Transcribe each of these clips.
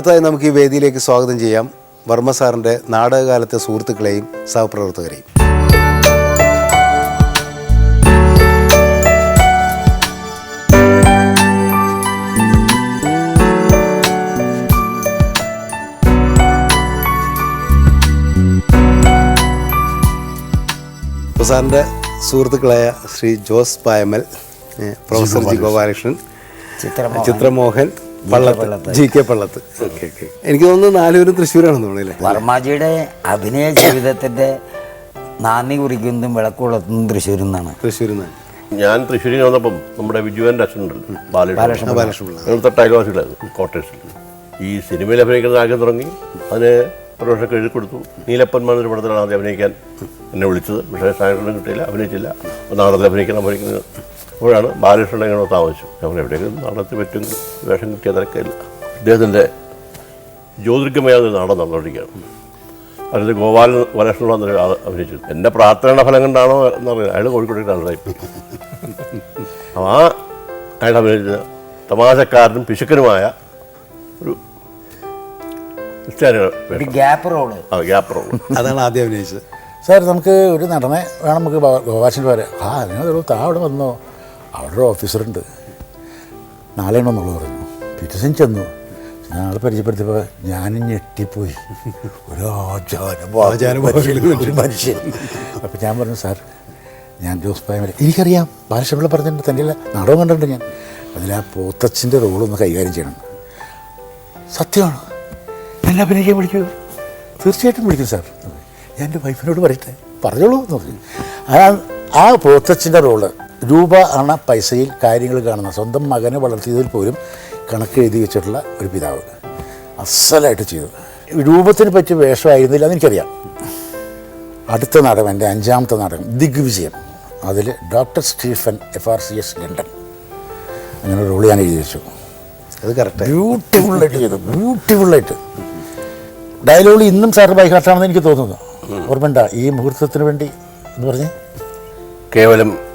അടുത്തതായി നമുക്ക് ഈ വേദിയിലേക്ക് സ്വാഗതം ചെയ്യാം വർമ്മ സാറിന്റെ നാടകകാലത്തെ സുഹൃത്തുക്കളെയും സഹപ്രവർത്തകരെയും സാറിന്റെ സുഹൃത്തുക്കളായ Shri Jose Payamal professor G Gopalakrishnan Chitramohan. Pallath. G K എനിക്ക് തോന്നുന്നു നാലുപേരും തൃശ്ശൂരാണെന്ന് തോന്നുന്നില്ലേ വർമാജിയുടെ അഭിനയ ജീവിതത്തിന്റെ നാന്ദി കുറിക്കുന്നതും വിളക്കുളത്തും തൃശ്ശൂരിൽ നിന്നാണ് തൃശ്ശൂരിൽ നിന്നാണ് ഞാൻ തൃശ്ശൂരിൽ വന്നപ്പം നമ്മുടെ വിജുവന്റെ അച്ഛനുണ്ടല്ലോ. ഞങ്ങൾ കോട്ടേഴ്സിൽ ഈ സിനിമയിൽ അഭിനയിക്കുന്ന ആഗ്രഹം തുടങ്ങി അതിന് ഒരു വർഷം എഴുതി കൊടുത്തു. നീലപ്പന്മാർ ഒരു പടത്തിലാണ് ആദ്യം അഭിനയിക്കാൻ എന്നെ വിളിച്ചത്. പക്ഷേ സാധനം കിട്ടിയില്ല അഭിനയിച്ചില്ല. നാടകത്തിൽ അഭിനയിക്കണം അഭിനയിക്കുന്നത് അപ്പോഴാണ് ബാലകൃഷ്ണൻ എങ്ങനെ താമസിച്ചു. നമ്മൾ എവിടെയെങ്കിലും നടത്തി പറ്റും വേഷം കിട്ടിയ തിരക്കില്ല അദ്ദേഹത്തിന്റെ ജ്യോതിർഗമയാതെ ഒരു നാടകം നടന്നുകൊണ്ടിരിക്കുകയാണ്. അതിൽ ഗോപാലൻ വലക്ഷ്ണൻ വന്നൊരു ആൾ അഭിനയിച്ചു എന്റെ പ്രാർത്ഥനയുടെ ഫലം കൊണ്ടാണോ എന്നറിയാം അയാൾ കോഴിക്കോട്ടേക്കാണ് അപ്പോൾ ആ അയാൾ അഭിനയിച്ച തമാശക്കാരനും പിശുക്കനുമായ ഒരു ഗ്യാപ്പ് റോൾ. ആ ഗ്യാപ്പ് റോൾ അതാണ് ആദ്യം അഭിനയിച്ചത്. സാർ നമുക്ക് ഒരു നടനെ വേണം. നമുക്ക് ഗോപാശൻ പറയാം ആ നിങ്ങൾ താ അവിടെ വന്നോ. അവിടെ ഓഫീസറുണ്ട്. നാളെ ഉണ്ടെന്നുള്ളത് പറഞ്ഞു പിറ്റേസം ചെന്നു. ഞങ്ങൾ പരിചയപ്പെടുത്തിയപ്പോൾ ഞാൻ ഞെട്ടിപ്പോയി. ഒരു മനുഷ്യൻ അപ്പോൾ ഞാൻ പറഞ്ഞു സാർ ഞാൻ ജോസ് പായമല എനിക്കറിയാം ബാലശപിള്ള പറഞ്ഞിട്ടുണ്ട് തന്റെ നാടകം കണ്ടിട്ടുണ്ട് ഞാൻ. അതിൽ ആ പോത്തച്ഛന്റെ റോളൊന്ന് കൈകാര്യം ചെയ്യണം. സത്യമാണ്. എന്നെ അഭിനയിക്കാൻ വിളിക്കൂ. തീർച്ചയായിട്ടും വിളിക്കും സാർ. ഞാൻ എന്റെ വൈഫിനോട് പറയട്ടെ? പറഞ്ഞോളൂ എന്ന് പറഞ്ഞു. ആ ആ പോത്തച്ഛന്റെ റോൾ രൂപ ആണ് പൈസയിൽ കാര്യങ്ങൾ കാണുന്ന സ്വന്തം മകനെ വളർത്തിയതിൽ പോലും കണക്ക് എഴുതി വെച്ചിട്ടുള്ള ഒരു പിതാവ്. അസലായിട്ട് ചെയ്തു. രൂപത്തിന് പറ്റിയ വേഷമായിരുന്നില്ല അതെനിക്കറിയാം അടുത്ത നാടകം എന്റെ അഞ്ചാമത്തെ നാടകം ദിഗ്വിജയം. അതിൽ doctor Stephen F R C S London അങ്ങനെ റോൾ ഞാൻ എഴുതി വെച്ചു. അത് കറക്റ്റ്. ബ്യൂട്ടിഫുള്ളായിട്ട് ചെയ്തു. ബ്യൂട്ടിഫുള്ളായിട്ട്. ഡയലോഗ് ഇന്നും സാറ് ബൈഹാർട്ടാണെന്ന് എനിക്ക് തോന്നുന്നു. ഓർമ്മണ്ട ഈ മുഹൂർത്തത്തിന് വേണ്ടി എന്ന് പറഞ്ഞ്? കേവലം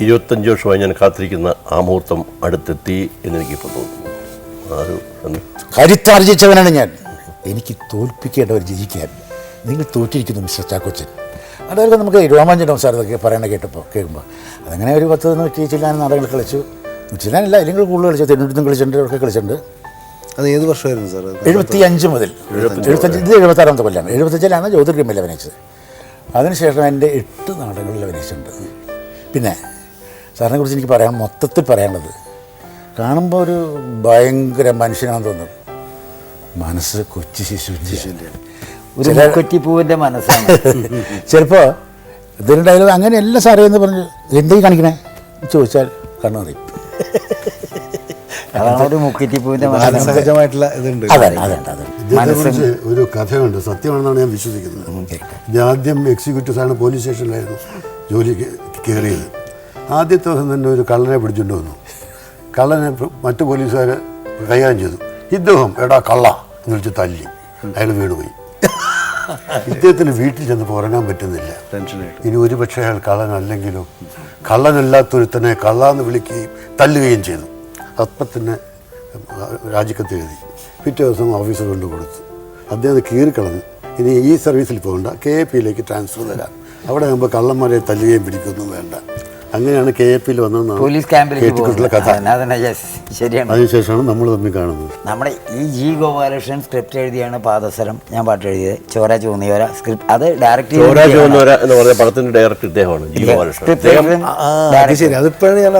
ഇരുപത്തഞ്ച് വർഷമായി ഞാൻ കാത്തിരിക്കുന്ന ആ മുഹൂർത്തം അടുത്തെത്തി എന്നെനിക്കിപ്പോൾ തോന്നുന്നു. ആ ഒരു സന്ദ- കരുത്താർജിച്ചവനാണ് ഞാൻ. എനിക്ക് തോൽപ്പിക്കേണ്ടവർ ജയിക്കാൻ നിങ്ങൾ തോറ്റിരിക്കുന്നു മിസ്റ്റർ ചാക്കോച്ചൻ. അതായത് നമുക്ക് രോമാഞ്ചനം സാർ ഇതൊക്കെ പറയണ കേട്ടപ്പോൾ കേൾക്കുമ്പോൾ? അതങ്ങനെ ഒരു പത്ത് നൂറ്റി ചില്ലാൻ നാടകങ്ങൾ കളിച്ചു. നൂറ്റില്ലാനല്ല അല്ലെങ്കിൽ കൂടുതൽ കളിച്ചു. തെരുവിടുത്തും കളിച്ചിട്ടുണ്ട് ഒക്കെ കളിച്ചിട്ടുണ്ട്. അത് ഏത് വർഷമായിരുന്നു സാർ എഴുപത്തി അഞ്ച് മുതൽ എഴുപത്തഞ്ച് ഇത് എഴുപത്താറാമത്തെ കൊല്ലാണ്. എഴുപത്തഞ്ചിലാണ് ജ്യോതിർഗമയിൽ അഭിനയിച്ചത്. അതിനുശേഷം എന്റെ എട്ട് നാടകങ്ങളിൽ അഭിനയിച്ചിട്ടുണ്ട്. പിന്നെ സാറിനെ കുറിച്ച് എനിക്ക് പറയാൻ മൊത്തത്തിൽ പറയാനുള്ളത് കാണുമ്പോൾ ഒരു ഭയങ്കര മനുഷ്യനാണെന്ന് തോന്നും. മനസ്സ് കൊച്ചു ശിശുവിന്റെ ഒരു മുക്കുറ്റിപ്പൂവിന്റെ മനസ്സാണ്. ചിലപ്പോൾ ഇതിന്റെ ഡയലോഗ് അങ്ങനെയല്ല സാറേ എന്ന് പറഞ്ഞു എന്തേ കാണിക്കണേ? ചോദിച്ചാൽ കണ്ണു അറിയും അതാണ് ഒരു കഥയുണ്ട് സത്യമാണെന്നാണ് ഞാൻ വിശ്വസിക്കുന്നത്. ഞാൻ ആദ്യം എക്സിക്യൂട്ടീവ് സാറിന് പോലീസ് സ്റ്റേഷനിലായിരുന്നു ജോലി കയറിയത്. ആദ്യത്തെ ദിവസം തന്നെ ഒരു കള്ളനെ പിടിച്ചുകൊണ്ട് വന്നു. കള്ളനെ മറ്റു പോലീസുകാർ കൈകാര്യം ചെയ്തു. ഇദ്ദേഹം എടാ കള്ള എന്ന് വിളിച്ച് തല്ലി. അയാൾ വീട് പോയി ഇദ്ദേഹത്തിന് വീട്ടിൽ ചെന്ന് ഉറങ്ങാൻ പറ്റുന്നില്ല. ഇനി ഒരുപക്ഷെ അയാൾ കള്ളനല്ലെങ്കിലോ കള്ളനല്ലാത്തൊരുത്തനെ കള്ള എന്ന് വിളിക്കുകയും തല്ലുകയും ചെയ്തു. അപ്പം തന്നെ രാജിക്കത്ത് എഴുതി. പിറ്റേ ദിവസം ഓഫീസർ കൊണ്ട് കൊടുത്തു. അദ്ദേഹം കീറിക്കളഞ്ഞു ഇനി ഈ സർവീസിൽ പോകണ്ട. കെ എ പിയിലേക്ക് ട്രാൻസ്ഫർ തരാം. അവിടെ ആകുമ്പോൾ കള്ളന്മാരെ തല്ലുകയും പിടിക്കുകയൊന്നും വേണ്ട. അങ്ങനെയാണ് കെ എ പിയിൽ വന്നതെന്നാണ് പോലീസ് ക്യാമ്പിലേക്ക് കഥ. അതന്നെ ശരിയാണ്. അതിനുശേഷമാണ് നമ്മൾ തമ്മിൽ കാണുന്നത്. നമ്മുടെ ഈ ജി ഗോപാലകൃഷ്ണൻ സ്ക്രിപ്റ്റ് എഴുതിയാണ് പാദസരം. ഞാൻ പാട്ട് എഴുതിയത്. ചോര ചൂന്നിയോര സ്ക്രിപ്റ്റ് അത് ഡയറക്റ്റ് ചോരാ ചുവന്നവര എന്ന് പറഞ്ഞ പടത്തിന്റെ ഡയറക്ടർ ഇദ്ദേഹമാണ് ജി ഗോപാലകൃഷ്ണൻ. അദ്ദേഹം അത് ശരി അതിപ്പോഴാണ് ഞാൻ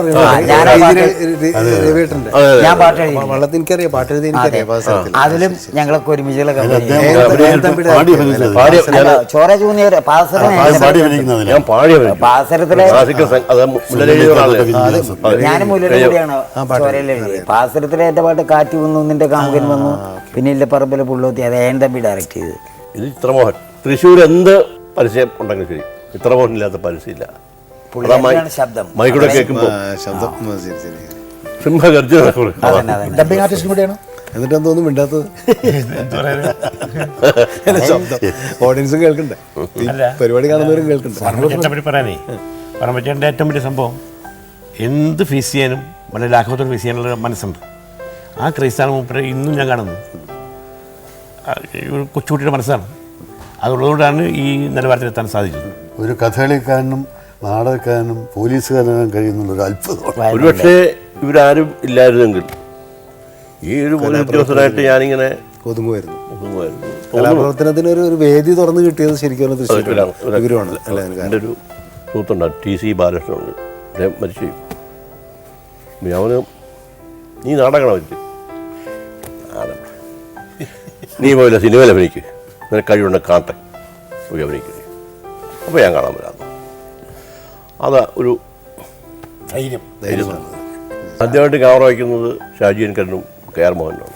ഞാൻ ആ പാട്ട്. ഞാൻ പാട്ട് എഴുതി. വള്ളത്തിൽ എനിക്കറിയാം പാട്ട് എഴുതി എനിക്കറിയാം പാദസരത്തിൽ. അതിലും ഞങ്ങളൊക്കെ ഒരുമിച്ചുള്ള കമ്പനി അദ്ദേഹം പാടി അഭിനയിച്ചത് പാടി ഞാൻ ചോര ചൂന്നിയോര പാദസരം ഞാൻ പാടി ഞാൻ ക്ലാസിക്കൽ സംഗ-? അതെ. ഞാനും പാസരത്തിലെ പാട്ട് കാറ്റ് വന്നു നിന്റെ കാമുകൻ വന്നു. പിന്നെ ഇല്ല പറമ്പിലെ പുള്ളോത്തി അത് ഏൻ തമ്പി ഡയറക്റ്റ് ചെയ്ത് ഇത് ചിത്രമോഹൻ തൃശ്ശൂർ എന്ത് പരസ്യം ഉണ്ടെങ്കിലും ശരി. ചിത്രമോഹൻ ഇല്ലാത്ത പരസ്യമില്ല ശബ്ദം. മൈക്കൂടെ കേൾക്കുമ്പോൾ ശബ്ദം. സിംഹഗർജന എന്നിട്ട് എന്തോന്നും മിണ്ടാത്തത്. ശബ്ദം. ഓഡിയൻസും കേൾക്കണ്ടേ. പരിപാടി കാണുന്നവരും കേൾക്കണ്ടേ. പറയാനേ? പറമ്പച്ചേട്ടന്റെ ഏറ്റവും വലിയ സംഭവം എന്ത് ഫേസ് ചെയ്യാനും വളരെ ലാഘവത്തോടെ ഫേസ് ചെയ്യാനുള്ള മനസ്സുണ്ട്. ആ ക്രൈസ്താണ് മൂപ്പരെ ഇന്നും ഞാൻ കാണുന്നത്. ഒരു കൊച്ചുകുട്ടിയുടെ മനസ്സാണ്. അതുള്ളതുകൊണ്ടാണ് ഈ നിലവാരത്തിലെത്താൻ സാധിച്ചത്. ഒരു കഥകളിക്കാരനും നാടകക്കാരനും പോലീസുകാരനും കഴിയുന്നുള്ള ഒരു അത്ഭുതമാണ്. ഒരുപക്ഷെ ഇവരാരും ഇല്ലായിരുന്നെങ്കിൽ ഈ ഒരു പോലീസ് ഉദ്യോഗസ്ഥനായിട്ട് ഞാനിങ്ങനെ ഒതുങ്ങുമായിരുന്നു. ഒതുങ്ങുമായിരുന്നു. കലാപ്രവർത്തനത്തിന് ഒരു വേദി തുറന്നു കിട്ടിയത് ശരിക്കും. ഇവരാണ്. ഇവരുമാണ് അല്ലേ? അതിന് കാരണം? എന്റെ ഒരു സുഹൃത്തുണ്ട് ടി സി ബാലകൃഷ്ണൻ അദ്ദേഹം മരിച്ചു. അവന് നീ നാടകം വെച്ച് നീ പോയില്ല സിനിമയിൽ അഭിനയിക്ക്. നിനക്ക് കഴിവുണ്ട് കാട്ടെ പോയി അഭിനയിക്കുക അപ്പോൾ ഞാൻ കാണാൻ വരാം. അത് ഒരു ധൈര്യം. ധൈര്യമാണ് ആദ്യമായിട്ട് ക്യാമറ വയ്ക്കുന്നത് ഷാജീൻ കരനും കെ ആർ മോഹനാണ്.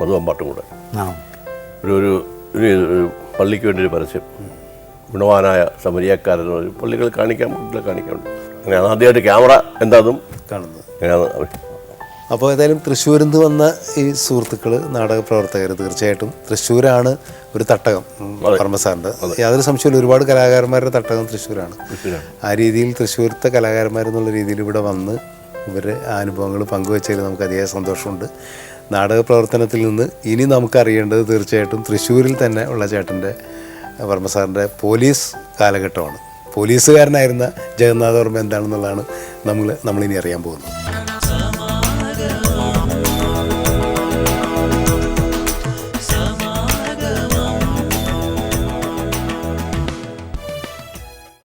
മധു അമ്പാട്ടും കൂടെ. ഒരു ഒരു പള്ളിക്ക് വേണ്ടി ഒരു പരസ്യം. ഗുണവാനായ സമരിയക്കാരൻ ഒരു പള്ളികൾ കാണിക്കാൻ വീട്ടിൽ കാണിക്കാറുണ്ട്. അങ്ങനെയാണ് ആദ്യമായിട്ട് ക്യാമറ എന്താണെന്നും കാണുന്നത് അങ്ങനെയാണ് അപ്പോൾ ഏതായാലും തൃശ്ശൂരിൽ നിന്ന് വന്ന ഈ സുഹൃത്തുക്കൾ നാടക പ്രവർത്തകർ തീർച്ചയായിട്ടും തൃശ്ശൂരാണ് ഒരു തട്ടകം പരമസാറിന്റെ. യാതൊരു സംശയമില്ല ഒരുപാട് കലാകാരന്മാരുടെ തട്ടകം തൃശ്ശൂരാണ്. ആ രീതിയിൽ തൃശ്ശൂരത്തെ കലാകാരന്മാരെന്നുള്ള രീതിയിൽ ഇവിടെ വന്ന് ഇവരെ അനുഭവങ്ങൾ പങ്കുവച്ചതിൽ നമുക്ക് അതിയായ സന്തോഷമുണ്ട്. നാടക പ്രവർത്തനത്തിൽ നിന്ന് ഇനി നമുക്കറിയേണ്ടത് തീർച്ചയായിട്ടും തൃശ്ശൂരിൽ തന്നെ ഉള്ള ചേട്ടന്റെ വർമ്മസാറിന്റെ പോലീസ് കാലഘട്ടമാണ്. പോലീസുകാരനായിരുന്ന ജഗന്നാഥ വർമ്മ എന്താണെന്നുള്ളതാണ് നമ്മൾ നമ്മളിനി അറിയാൻ പോകുന്നത്.